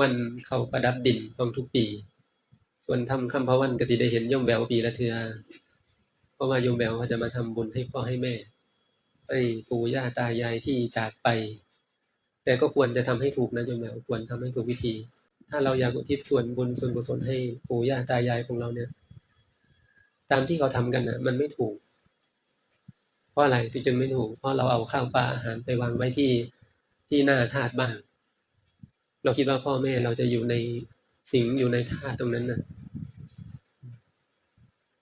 วันเขาประดับดินของทุกปี ส่วนทำคำพะวันก็สิได้เห็นโยมแบวปีละเทือเพราะว่ายมแบวเขาจะมาทำบุญให้พ่อให้แม่ให้ปู่ย่าตายายที่จากไป แต่ก็ควรจะทำให้ถูกนะโยมแบวควรทำให้ถูกวิธี ถ้าเราอยากอุทิศส่วนบุญส่วนกุศลให้ปู่ย่าตายายของเราเนี่ย ตามที่เขาทำกันนะมันไม่ถูก เพราะอะไรจึงไม่ถูก เพราะเราเอาข้าวปลาอาหารไปวางไว้ที่ที่หน้าธาตุบ้าง เราคิดว่าพ่อแม่เราจะอยู่ในสิงอยู่ในธาตุตรงนั้นน่ะ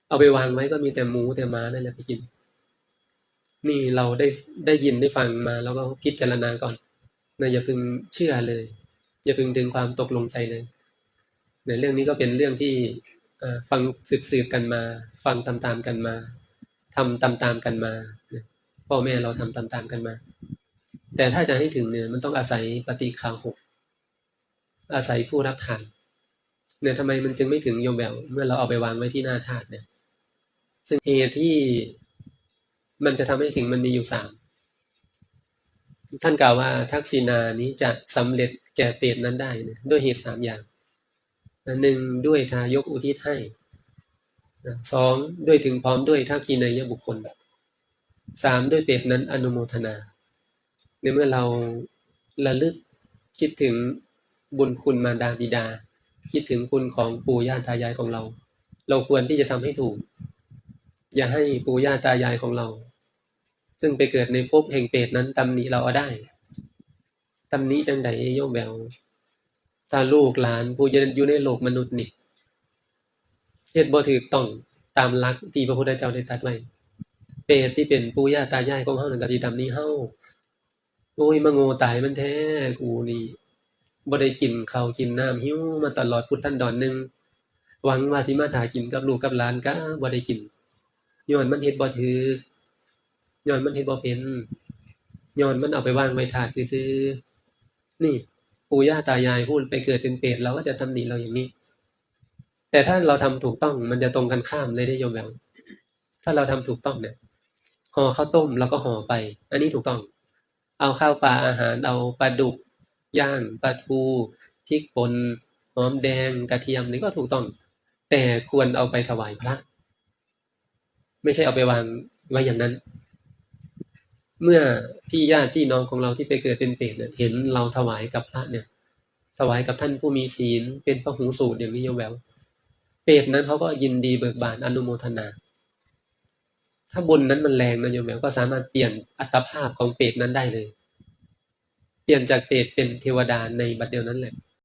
เอาไปวางไว้ก็มีแต่หมูแต่ม้านั่นแหละไปกิน นี่เราได้ได้ยินได้ฟังมาแล้วก็พิจารณาก่อนนะอย่าเพึงเชื่อเลย อย่าเพึงดึงความตกลงใจเลยในเรื่องนี้ก็เป็นเรื่องที่ฟังสืบๆกันมา ฟังตามๆกันมาทำตามๆกันมาพ่อแม่เราทำตามๆกันมา แต่ถ้าจะให้ถึงเนี่ยมันต้องอาศัยปฏิคาหก อาศัยผู้รับทานเนี่ยทำไมมันจึงไม่ถึงโยมแบวเมื่อเราเอาไปวางไว้ที่หน้าธาตุเนี่ย ซึ่งเหตุที่มันจะทำให้ถึงมันมีอยู่สามท่านกล่าวว่าทักษิณานี้จะสำเร็จแก่เปรตนั้นได้นี่ยด้วยเหตุสามอย่างหนึ่งด้วยทายกอุทิศให้สองด้วยถึงพร้อมด้วยทักษิณายบุคคลสามด้วยเปรตนั้นอนุโมทนา ในเมื่อเราระลึกคิดถึง บุญคุณมารดาบิดา คิดถึงคุณของปู่ย่าตายายของเรา เราควรที่จะทำให้ถูก อย่าให้ปู่ย่าตายายของเรา ซึ่งไปเกิดในภพแห่งเปรตนั้นตำหนิเราเอาได้ตำหนิจังใดโยมแบวถ้าลูกหลานผู้ยืนอยู่ในโลกมนุษย์นี่เฮ็ดบ่ถูกต้องตามหลักที่พระพุทธเจ้าได้ตรัสไว้เปรตที่เป็นปู่ย่าตายายของเฮานั่นก็สิตำหนิเฮาโอ้ยมาโง่ตายมันแท้กูนี่ บ่ได้กินข้าวกินน้ำหิวมาตลอดพุทธันดรหนึ่งหวังว่าสิมาถ่ากินกับลูกกับหลานก็บ่ได้กินย้อนมันเฮ็ดบ่ถูกย้อนมันเฮ็ดบ่เป็นย้อนมันเอาไปวางไว้ถาดซื่อนี่ปู่ย่าตายายพูดไปเกิดเป็นเปรตเราก็จะตำหนิเราอย่างนี้ แต่ถ้าเราทำถูกต้องมันจะตรงกันข้ามเลยได้โยมแบวถ้าเราทำถูกต้องเนี่ยห่อข้าวต้มแล้วก็ห่อไป อันนี้ถูกต้อง เอาข้าวปลาอาหารเอาปลาดุก ย่างปลาทูพริกป่นหอมแดงกระเทียมนี่ก็ถูกต้อง แต่ควรเอาไปถวายพระ ไม่ใช่เอาไปวางไว้อย่างนั้น เมื่อพี่ญาติพี่น้องของเราที่ไปเกิดเป็นเปรตเนี่ยเห็นเราถวายกับพระเนี่ย ถวายกับท่านผู้มีศีล เป็นพระหูสูตรอย่างนี้โยมแววเปรตนั้นเขาก็ยินดีเบิกบานอนุโมทนาถ้าบุญนั้นมันแรงนะโยมแววก็สามารถเปลี่ยนอัตภาพของเปรตนั้นได้เลย เปลี่ยนจากเปรตเป็นเทวดาในบัดเดียวนั้นแหละ